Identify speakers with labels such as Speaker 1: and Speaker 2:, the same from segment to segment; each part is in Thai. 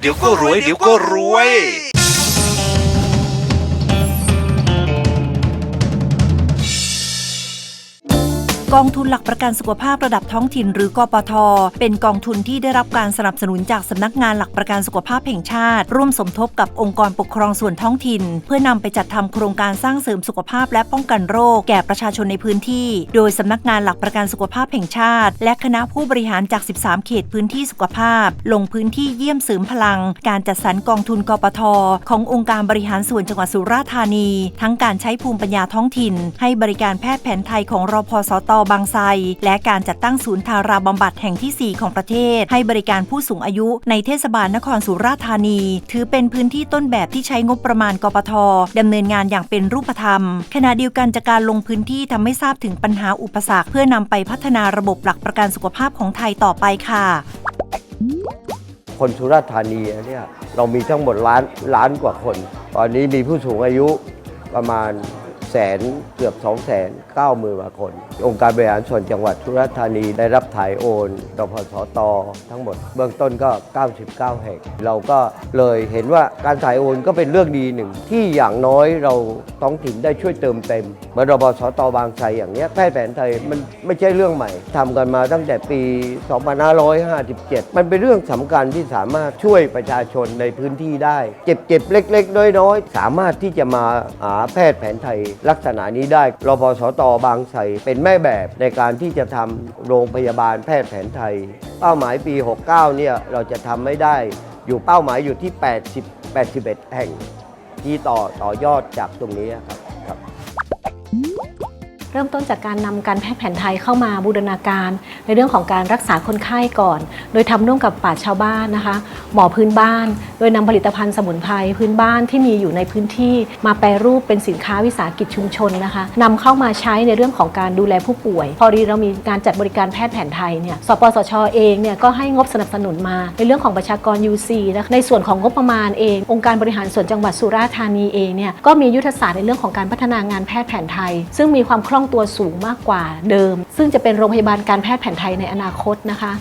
Speaker 1: เดี๋ยวก็รวย เดี๋ยวก็รวย
Speaker 2: กองทุนหลักประกันสุขภาพระดับท้องถิ่นหรือกปท เป็นกองทุนที่ได้รับการสนับสนุนจากสำนักงานหลักประกันสุขภาพแห่งชาติ ร่วมสมทบกับองค์กรปกครองส่วนท้องถิ่น เพื่อนำไปจัดทำโครงการสร้างเสริมสุขภาพและป้องกันโรค แก่ประชาชนในพื้นที่ โดยสำนักงานหลักประกันสุขภาพแห่งชาติ และคณะผู้บริหารจาก 13 เขตพื้นที่สุขภาพ ลงพื้นที่เยี่ยมเสริมพลัง การจัดสรรกองทุนกปท ขององค์การบริหารส่วนจังหวัดสุราษฎร์ธานี ทั้งการใช้ภูมิปัญญาท้องถิ่น ให้บริการแพทย์แผนไทยของรพสตบางไทรและการจัดตั้งศูนย์ทาราบำบัดแห่งที่ 4 ของประเทศ ให้บริการผู้สูงอายุในเทศบาลนครสุราษฎร์ธานี ถือเป็นพื้นที่ต้นแบบที่ใช้งบประมาณกปทดำเนินงานอย่างเป็นรูปธรรม ขณะเดียวกันจากการลงพื้นที่ทำให้ทราบถึงปัญหาอุปสรรคเพื่อนำไปพัฒนาระบบหลักประกันสุขภาพของไทยต่อไปค่ะ
Speaker 3: คนสุราษฎร์ธานีเนี่ยเรามีทั้งหมดล้านล้านกว่าคน ตอนนี้มีผู้สูงอายุประมาณ แสนเกือบ2แสนเก้าหมื่นกว่าคน องค์การบริหารส่วนจังหวัดสุราษฎร์ธานีได้รับถ่ายโอนดพสตทั้งหมด เบื้องต้นก็ 99 แห่ง เราก็เลยเห็นว่าการถ่ายโอนก็เป็นเรื่องดีหนึ่ง ที่อย่างน้อยเราท้องถิ่นได้ช่วยเติมเต็มเหมือนรบสตบางไทรอย่างเนี้ยแพทย์แผนไทยมันไม่ใช่เรื่องใหม่ทำกันมาตั้งแต่ปี 2557 มันเป็นเรื่องสำคัญที่สามารถช่วยประชาชนในพื้นที่ได้เจ็บเจ็บๆเล็ก ๆ น้อยๆสามารถที่จะมาหาแพทย์แผนไทยลักษณะนี้ได้รพสตบางไทรเป็นแม่แบบในการที่จะทำโรงพยาบาลแพทย์แผนไทย เป้าหมายปี 69 เนี่ยเราจะทำไม่ได้อยู่เป้าหมายอยู่ที่ 80 81 แห่ง ที่ต่อต่อยอดจากตรงนี้ครับครับ
Speaker 4: เริ่มต้นจากการนำการแพทย์แผนไทยเข้ามาบูรณาการ ในเรื่องของการรักษาคนไข้ก่อน โดยทำร่วมกับป่าชาวบ้านนะคะ หมอพื้นบ้าน โดยนำผลิตภัณฑ์สมุนไพรพื้นบ้านที่มีอยู่ในพื้นที่ มาแปรรูปเป็นสินค้าวิสาหกิจชุมชนนะคะนำเข้ามาใช้ในเรื่องของการดูแลผู้ป่วย พอดีเรามีการจัดบริการแพทย์แผนไทยเนี่ยสปสชเองเนี่ยก็ให้งบสนับสนุนมา ในเรื่องของประชากร UC นะคะในส่วนของงบประมาณเอง องค์การบริหารส่วนจังหวัดสุราษฎร์ธานีเองเนี่ยก็มียุทธศาสตร์ในเรื่องของการพัฒนางานแพทย์แผนไทย ซึ่งมีความคล่องตัวสูงมากกว่าเดิม ซึ่งจะเป็นโรงพยาบาลการแพทย์แผนไทยในอนาคตนะคะ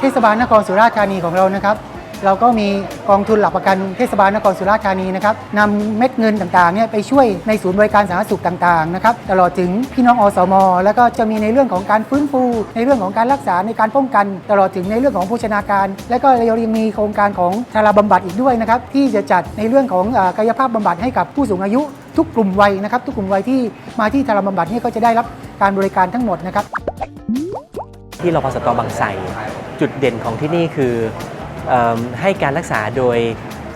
Speaker 5: เทศบาลนครสุราษฎร์ธานีของเรานะครับ เราก็มีกองทุนหลักประกันเทศบาลนครสุราษฎร์ธานีนะครับนำเม็ดเงินต่างๆเนี่ยไปช่วยในศูนย์บริการสาธารณสุขต่างๆนะครับตลอดถึงพี่น้องอสม แล้วก็จะมีในเรื่องของการฟื้นฟู ในเรื่องของการรักษาในการป้องกัน ตลอดถึงในเรื่องของโภชนาการ และก็เรายังมีโครงการของทาราบำบัดอีกด้วยนะครับที่จะจัดในเรื่องของอกายภาพบำบัดให้กับผู้สูงอายุ ทุกกลุ่มวัยนะครับทุกกลุ่มวัยที่มาที่ทาราบำบัดเนี่ยก็จะได้รับการบริการทั้งหมดนะครับ
Speaker 6: ที่รพสตบางไทรจุดเด่นของที่นี่คือ ให้การรักษาโดย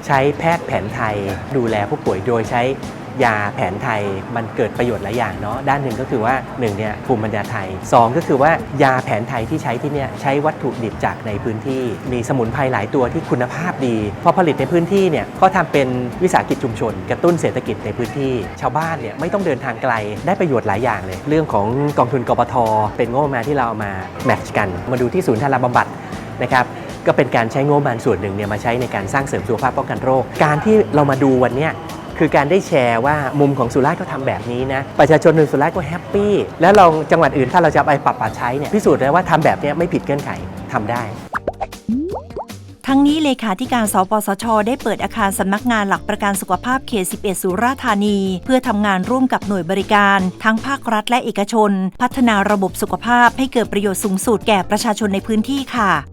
Speaker 6: ใช้แพทย์แผนไทยดูแลผู้ป่วยโดยใช้ยาแผนไทยมันเกิดประโยชน์หลายอย่างเนาะด้านหนึ่งก็คือว่าหนึ่งเนี่ยภูมิปัญญาไทยสองก็คือว่ายาแผนไทยที่ใช้ที่เนี่ยใช้วัตถุดิบจากในพื้นที่ มีสมุนไพรหลายตัวที่คุณภาพดี พอผลิตในพื้นที่เนี่ยก็ทำเป็นวิสาหกิจชุมชน กระตุ้นเศรษฐกิจในพื้นที่ ชาวบ้านเนี่ยไม่ต้องเดินทางไกลได้ประโยชน์หลายอย่างเลย เรื่องของกองทุนกปทเป็นงบประมาณที่เราเอามาแมทช์กัน มาดูที่ศูนย์ทาราบำบัดนะครับ ก็เป็นการใช้งบประมาณส่วนหนึ่งเนี่ยมาใช้ในการสร้างเสริมสุขภาพป้องกันโรค การที่เรามาดูวันนี้คือการได้แชร์ว่ามุมของสุราษฎร์เขาทำแบบนี้นะ ประชาชนในสุราษฎร์ก็แฮปปี้แล้วเราจังหวัดอื่นถ้าเราจะไปปรับปรับใช้เนี่ยพิสูจน์ได้ว่าทำแบบนี้ไม่ผิดเงื่อนไขทำได้
Speaker 2: ทั้งนี้เลขาธิการสปสช ได้เปิดอาคารสำนักงานหลักประกันสุขภาพเขต 11 สุราษฎร์ธานี เพื่อทำงานร่วมกับหน่วยบริการ ทั้งภาครัฐและเอกชน พัฒนาระบบสุขภาพให้เกิดประโยชน์สูงสุดแก่ประชาชนในพื้นที่ค่ะ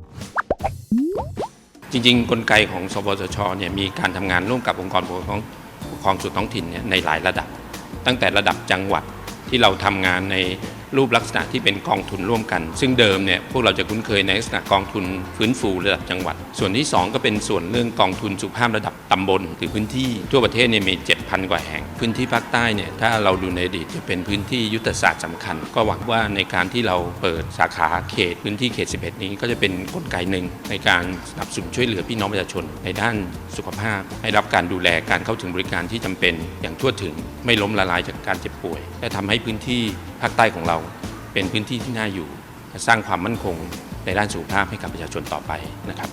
Speaker 7: จริงๆ กลไกของสปสชเนี่ยมีการทำงานร่วมกับองค์กรปกครองปกครองส่วนท้องถิ่นเนี่ยในหลายระดับ ตั้งแต่ระดับจังหวัดที่เราทำงานใน รูปลักษณะที่เป็นกองทุนร่วมกัน ซึ่งเดิมเนี่ยพวกเราจะคุ้นเคยในลักษณะกองทุนฟื้นฟูระดับจังหวัด ส่วนที่ 2 ก็เป็นส่วนเรื่องกองทุนสุขภาพระดับตำบลหรือพื้นที่ทั่วประเทศเนี่ยมี 7,000 กว่าแห่ง พื้นที่ภาคใต้เนี่ยถ้าเราดูในอดีตจะเป็นพื้นที่ยุทธศาสตร์สำคัญ ก็หวังว่าในการที่เราเปิดสาขาเขตพื้นที่เขต 11 นี้ก็จะเป็นกลไกหนึ่งในการสนับสนุนช่วยเหลือพี่น้องประชาชน ในด้านสุขภาพ ให้รับการดูแลการเข้าถึงบริการที่จำเป็น อย่างทั่วถึงไม่ล้มละลายจากการเจ็บป่วย และทำให้พื้นที่ ภาคใต้ของเราเป็นพื้นที่ที่น่าอยู่ สร้างความมั่นคงในด้านสุขภาพให้กับประชาชนต่อไปนะครับ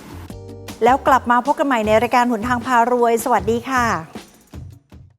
Speaker 2: แล้วกลับมาพบกันใหม่ในรายการหนทางพารวย สวัสดีค่ะ